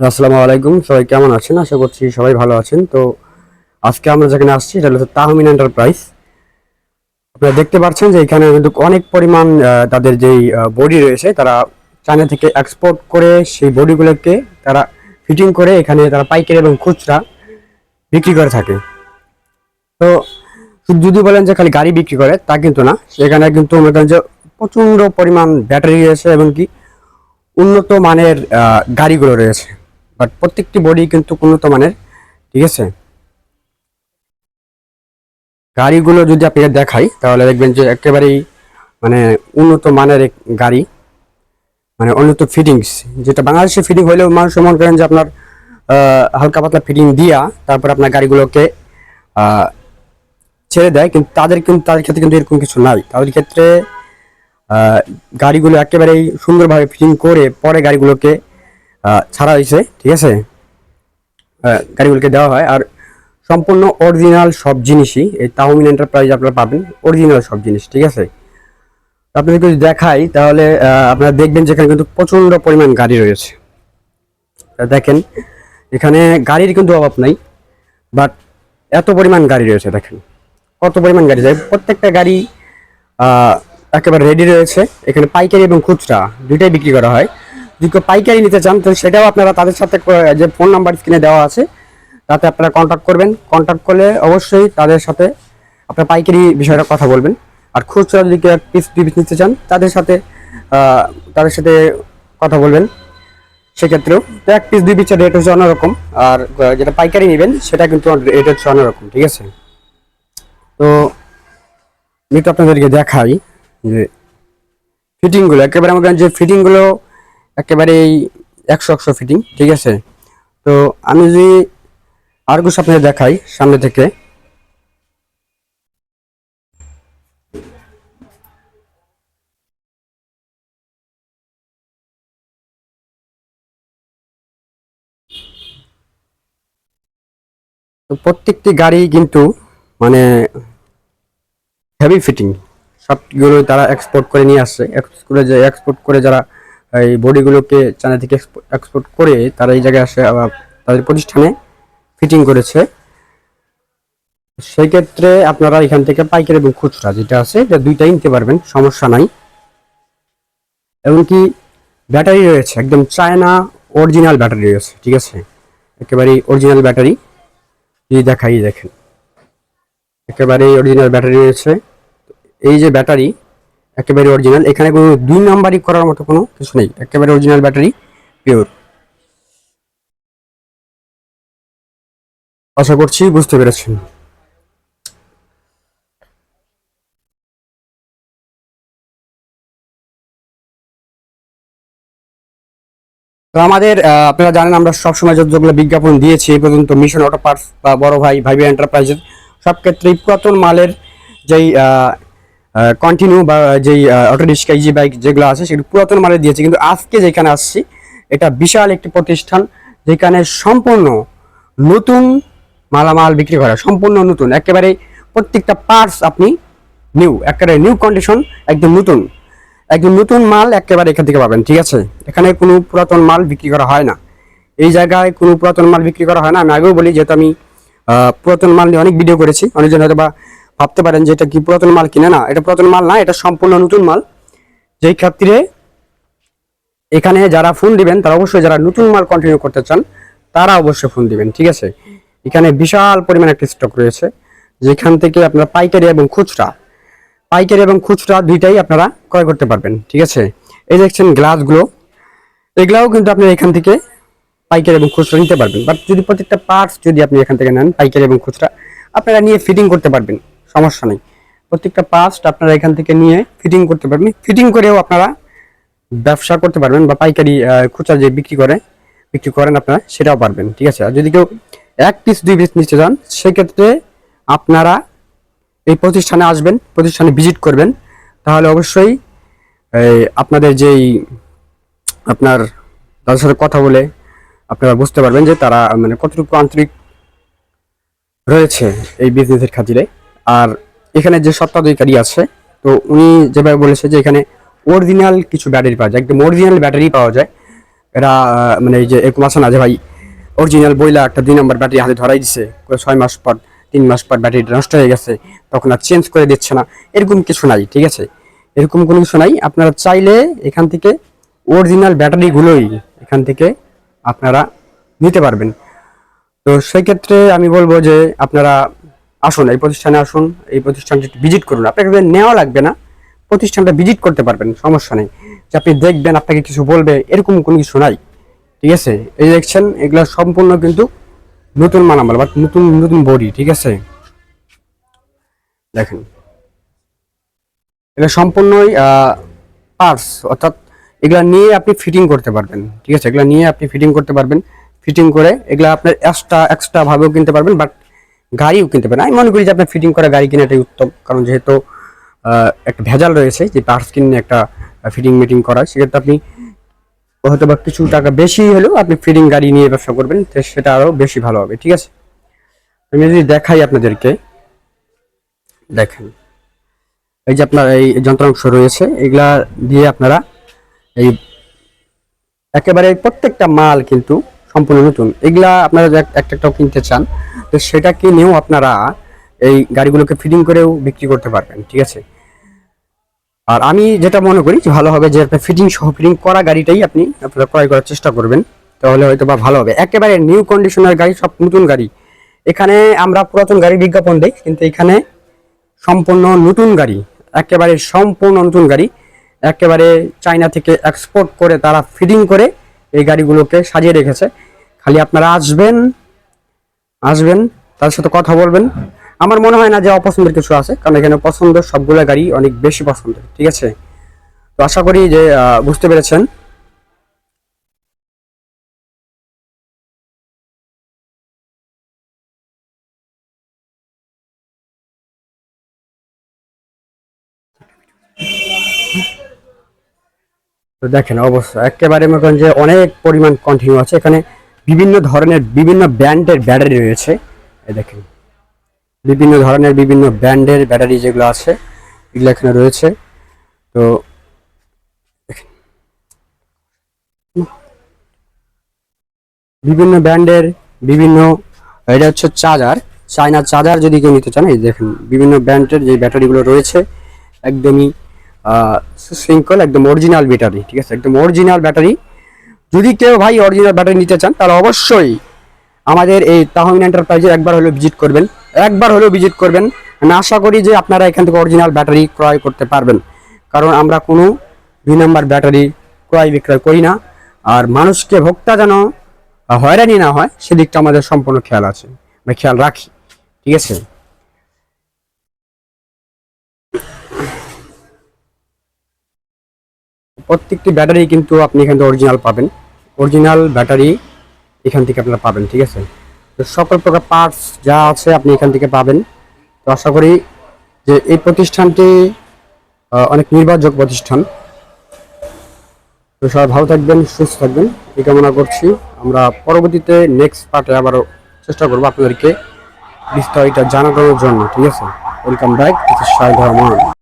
আসসালামু আলাইকুম। সবাই কেমন আছেন? আশা করছি সবাই ভালো আছেন। তো আজকে আমরা যেখানে আসছি এটা হচ্ছে তাহমিন এন্টারপ্রাইজ। আপনারা দেখতে পাচ্ছেন যে এখানে কিন্তু অনেক পরিমাণ তাদের যেই বডি রয়েছে, তারা চায়না থেকে এক্সপোর্ট করে সেই বডিগুলোকে তারা ফিটিং করে এখানে তারা পাইকারি এবং খুচরা বিক্রি করে থাকে। তো যদি বলেন যে খালি গাড়ি বিক্রি করে, তা কিন্তু না। সেখানে কিন্তু যে প্রচণ্ড পরিমাণ ব্যাটারি রয়েছে এবং কি উন্নত মানের গাড়িগুলো রয়েছে। বাট প্রত্যেকটি বডি কিন্তু উন্নত মানের, ঠিক আছে? গাড়িগুলো যদি আপনাকে দেখাই, তাহলে দেখবেন যে একেবারেই মানে উন্নত মানের গাড়ি মানে উন্নত ফিটিংস যেটা বাংলাদেশে ফিটিং হলেও মানুষ মনে করেন যে আপনার হালকা পাতলা ফিটিং দিয়া তারপর আপনার গাড়িগুলোকে ছেড়ে দেয়। কিন্তু তাদের কিন্তু, তাদের ক্ষেত্রে কিন্তু এরকম কিছু নাই। তাদের ক্ষেত্রে গাড়িগুলো একেবারেই সুন্দরভাবে ফিটিং করে পরে গাড়িগুলোকে ছাড়া হয়েছে, ঠিক আছে? গাড়িগুলোকে দেওয়া হয়। আর সম্পূর্ণ অরিজিনাল সব জিনিসই, এই তাহমিন এন্টারপ্রাইজ আপনারা পাবেন অরিজিনাল সব জিনিস, ঠিক আছে? আপনাদেরকে যদি দেখাই, তাহলে আপনারা দেখবেন যে এখানে কিন্তু প্রচণ্ড পরিমাণ গাড়ি রয়েছে। দেখেন, এখানে গাড়ির কিন্তু অভাব নাই বাট এত পরিমাণ গাড়ি রয়েছে, দেখেন। কত পরিমাণ গাড়ি যায়। প্রত্যেকটা গাড়ি একেবারে রেডি রয়েছে। এখানে পাইকারি এবং খুচরা, দুইটাই বিক্রি করা হয়। কেউ পাইকারি নিতে চান তো সেটাও আপনারা তাদের সাথে যে ফোন নাম্বার স্ক্রিনে দেওয়া আছে, তাতে আপনারা কন্ট্যাক্ট করবেন। কন্ট্যাক্ট করলে অবশ্যই তাদের সাথে আপনার পাইকারি বিষয়টা কথা বলবেন। আর খুচরা যদি কেউ পিস পিস নিতে চান, তাদের সাথে তাদের সাথে কথা বলবেন। সেক্ষেত্রেও তো এক পিস দুই পিসের রেট হচ্ছে অন্যরকম। আর যেটা পাইকারি নেবেন, সেটা কিন্তু রেট হচ্ছে অন্যরকম, ঠিক আছে? তো আমি একটু আপনাদেরকে দেখাই যে ফিটিংগুলো একেবারে আমাকে যে ফিটিংগুলো একেবারেই একশো একশো ফিটিং ঠিক আছে? তো আমি যদি আর কিছু আপনাদের দেখাই সামনে থেকে। তো প্রত্যেকটি গাড়ি কিন্তু মানে হেভি ফিটিং সবগুলো তারা এক্সপোর্ট করে নিয়ে আসছে। এক্সপোর্ট করে যারা এই বডিগুলোকে চায়না থেকে এক্সপোর্ট করে তারা এই জায়গায় আসে তাদের প্রতিষ্ঠানে ফিটিং করেছে। সেই ক্ষেত্রে আপনারা এখান থেকে পাইকারি এবং খুচরা যেটা আছে, এটা দুইটাই নিতে পারবেন, সমস্যা নাই। এমনকি ব্যাটারি রয়েছে, একদম চায়না অরিজিনাল ব্যাটারি রয়েছে, ঠিক আছে? একেবারেই অরিজিনাল ব্যাটারি। যদি দেখাই, দেখেন। একেবারেই অরিজিনাল ব্যাটারি রয়েছে। এই যে ব্যাটারি একেবারে অরিজিনাল এখানে কোনো দুই নাম্বারই করার মতো কোনো কিছু নেই। একেবারে অরিজিনাল ব্যাটারি পিওর আশা করছি বুঝতে পেরেছেন। তো আমাদের আপনারা জানেন আমরা সবসময় যতগুলো বিজ্ঞাপন দিয়েছি, এই পর্যন্ত মিশন অটো পার্টস বা বড় ভাই ভাইবি এন্টারপ্রাইজের সব ক্ষেত্রেই পুরাতন মালের যেই কন্টিনিউ বা যেই অটো রিক্সা ইজি বাইক যেগুলো আছে সেগুলো পুরাতন মালের দিয়েছে। কিন্তু আজকে যেখানে আসছি, এটা বিশাল একটি প্রতিষ্ঠান যেখানে সম্পূর্ণ নতুন মালামাল বিক্রি করা, সম্পূর্ণ নতুন। একেবারে প্রত্যেকটা পার্টস আপনি নিউ একেবারে নিউ কন্ডিশন একদম নতুন। একদম নতুন মাল একেবারে এখান থেকে পাবেন, ঠিক আছে? এখানে কোনো পুরাতন মাল বিক্রি করা হয় না। এই জায়গায় কোনো পুরাতন মাল বিক্রি করা হয় না। আমি আগেও বলি, যেহেতু আমি পুরাতন মাল নিয়ে অনেক ভিডিও করেছি, অনেকজন হয়তো বা ভাবতে পারেন যে এটা কি পুরাতন মাল কিনে না, এটা পুরাতন মাল না, এটা সম্পূর্ণ নতুন মাল। যেই ক্ষেত্রে এখানে যারা ফোন দিবেন, তারা অবশ্যই যারা নতুন মাল কন্টিনিউ করতে চান, তারা অবশ্যই ফোন দিবেন, ঠিক আছে? এখানে বিশাল পরিমাণ একটা স্টক রয়েছে, যেখান থেকে আপনারা পাইকারি এবং খুচরা, পাইকারি এবং খুচরা দুইটাই আপনারা ক্রয় করতে পারবেন, ঠিক আছে? এই দেখছেন গ্লাসগুলো এগুলাও কিন্তু আপনি এখান থেকে পাইকারি এবং খুচরা নিতে পারবেন। বাট যদি প্রত্যেকটা পার্টস যদি আপনি এখান থেকে নেন, পাইকারি এবং খুচরা, আপনারা নিয়ে ফিটিং করতে পারবেন। সমস্যা নেই। প্রত্যেকটা পার্টস আপনারা এখান থেকে নিয়ে ফিটিং করতে পারবেন। ফিটিং করেও আপনারা ব্যবসা করতে পারবেন বা পাইকারি খুচরা যে বিক্রি করে, বিক্রি করেন আপনারা, সেটাও পারবেন, ঠিক আছে? আর যদি কেউ এক পিস দুই পিস নিতে চান, সেক্ষেত্রে আপনারা এই প্রতিষ্ঠানে আসবেন, প্রতিষ্ঠানে ভিজিট করবেন। তাহলে অবশ্যই আপনাদের যেই আপনার তাদের সাথে কথা বলে আপনারা বুঝতে পারবেন যে তারা মানে কতটুকু আন্তরিক রয়েছে এই বিজনেসের খাতিরে। আর এখানে যে সত্ত্বাধিকারী আছে, তো উনি যেভাবে বলেছে যে এখানে অরিজিনাল কিছু ব্যাটারি পাওয়া যায়, একদম অরিজিনাল ব্যাটারি পাওয়া যায়। এরা মানে এই যে এরকম আছে না যে ভাই অরিজিনাল বইলা একটা দুই নম্বর ব্যাটারি হাতে ধরাই দিছে ছয় মাস পর, তিন মাস পর ব্যাটারিটা নষ্ট হয়ে গেছে, তখন আর চেঞ্জ করে দিচ্ছে না। এরকম কিছু নাই, ঠিক আছে? এরকম কোনো কিছু নাই। আপনারা চাইলে এখান থেকে অরিজিনাল ব্যাটারিগুলোই এখান থেকে আপনারা নিতে পারবেন। তো সেক্ষেত্রে আমি বলব যে আপনারা আসুন, এই প্রতিষ্ঠানে আসুন, এই প্রতিষ্ঠানটি ভিজিট করুন। আপনাকে নেওয়া লাগবে না, প্রতিষ্ঠানটা ভিজিট করতে পারবেন, সমস্যা নেই। যে আপনি দেখবেন, আপনাকে কিছু বলবে, এরকম কোনো কিছু নাই। ঠিক আছে? এই দেখছেন, এগুলো সম্পূর্ণ কিন্তু নতুন মালামাল, বা নতুন নতুন বডি, ঠিক আছে? দেখেন। এটা সম্পূর্ণই পার্টস অর্থাৎ এগুলা নিয়ে আপনি ফিটিং করতে পারবেন। ঠিক আছে? এগুলা নিয়ে আপনি ফিটিং করতে পারবেন। ফিটিং করে এগুলা আপনার এক্সট্রা এক্সট্রা ভাবেও কিনতে পারবেন বাট গাড়িও কিনতে পারেন। আমি মনে করি যে আপনার ফিটিং করা গাড়ি কেনাটাই উত্তম, কারণ যেহেতু একটা ভেজাল রয়েছে যে পার্স কিনে একটা ফিটিং মিটিং করা সেক্ষেত্রে আপনি হয়তো বা কিছু টাকা বেশি হলেও আপনি ফিটিং গাড়ি নিয়ে ব্যবসা করবেন সেটা আরও বেশি ভালো হবে, ঠিক আছে? আমি যদি দেখাই আপনাদেরকে, দেখেন, এই যে আপনার এই যন্ত্রাংশ রয়েছে, এগুলা দিয়ে আপনারা এই একেবারে প্রত্যেকটা মাল কিন্তু সম্পূর্ণ নতুন। এগুলা আপনারা একটা একটাও কিনতে চান, তো সেটা কিনেও আপনারা এই গাড়িগুলোকে ফিটিং করেও বিক্রি করতে পারবেন, ঠিক আছে? আর আমি যেটা মনে করি যে ভালো হবে যে একটা ফিটিং সহ ফিটিং করা গাড়িটাই আপনি আপনারা ক্রয় করার চেষ্টা করবেন, তাহলে হয়তো বা ভালো হবে। একেবারে নিউ কন্ডিশনের গাড়ি, সব নতুন গাড়ি। এখানে আমরা পুরাতন গাড়ি বিজ্ঞাপন দেই, কিন্তু এখানে সম্পূর্ণ নতুন গাড়ি, একেবারে সম্পূর্ণ নতুন গাড়ি। একেবারে চায়না থেকে এক্সপোর্ট করে তারা ফিটিং করে এই গাড়িগুলোকে সাজিয়ে রেখেছে। খালি আপনারা আসবেন আসবেন, তার সাথে কথা বলবেন। আমার মনে হয় না যে অপছন্দের কিছু আছে, কারণ এখানে পছন্দের সবগুলো গাড়ি অনেক বেশি পছন্দের, ঠিক আছে? তো আশা করি যে বুঝতে পেরেছেন। তো দেখেন অবশ্য একেবারে মনে করেন যে অনেক পরিমাণ কন্টিনিউ আছে। এখানে বিভিন্ন ধরনের বিভিন্ন ব্র্যান্ডের ব্যাটারি রয়েছে। দেখেন। বিভিন্ন ধরনের বিভিন্ন ব্র্যান্ডের ব্যাটারি যেগুলো আছে, এগুলো এখানে রয়েছে। তো বিভিন্ন ব্র্যান্ডের বিভিন্ন, এটা হচ্ছে চার্জার চায়না চার্জার যদি কেউ নিতে চান, এই দেখেন, বিভিন্ন ব্র্যান্ডের যে ব্যাটারিগুলো রয়েছে, একদমই সুশৃঙ্খল একদম অরিজিনাল ব্যাটারি ঠিক আছে? একদম অরিজিনাল ব্যাটারি যদি কেউ ভাই অরিজিনাল ব্যাটারি নিতে চান, তাহলে অবশ্যই আমাদের এই তাহমিন এন্টারপ্রাইজে একবার হলেও ভিজিট করবেন। একবার হলেও ভিজিট করবেন। আমি আশা করি যে আপনারা এখান থেকে অরিজিনাল ব্যাটারি ক্রয় করতে পারবেন। কারণ আমরা কোনো দুই নম্বর ব্যাটারি ক্রয় বিক্রয় করি না। আর মানুষকে ভোক্তা যেন হয়রানি না হয়, সেদিকটা আমাদের সম্পূর্ণ খেয়াল আছে। আমরা খেয়াল রাখি। ঠিক আছে? প্রত্যেকটি ব্যাটারি কিন্তু আপনি এখান থেকে অরিজিনাল পাবেন। অরিজিনাল ব্যাটারি এখান থেকে আপনারা পাবেন, ঠিক আছে? তো সকল প্রকার পার্টস যা আছে আপনি এখান থেকে পাবেন। তো আশা করি যে এই প্রতিষ্ঠানটি অনেক নির্ভরযোগ্য প্রতিষ্ঠান। তো সবাই ভালো থাকবেন, সুস্থ থাকবেন। এই কামনা করছি। আমরা পরবর্তীতে নেক্সট পার্টে আবারও চেষ্টা করব আপনাদেরকে বিস্তারিত জানানোর জন্য, ঠিক আছে? Welcome back Shahid Rahman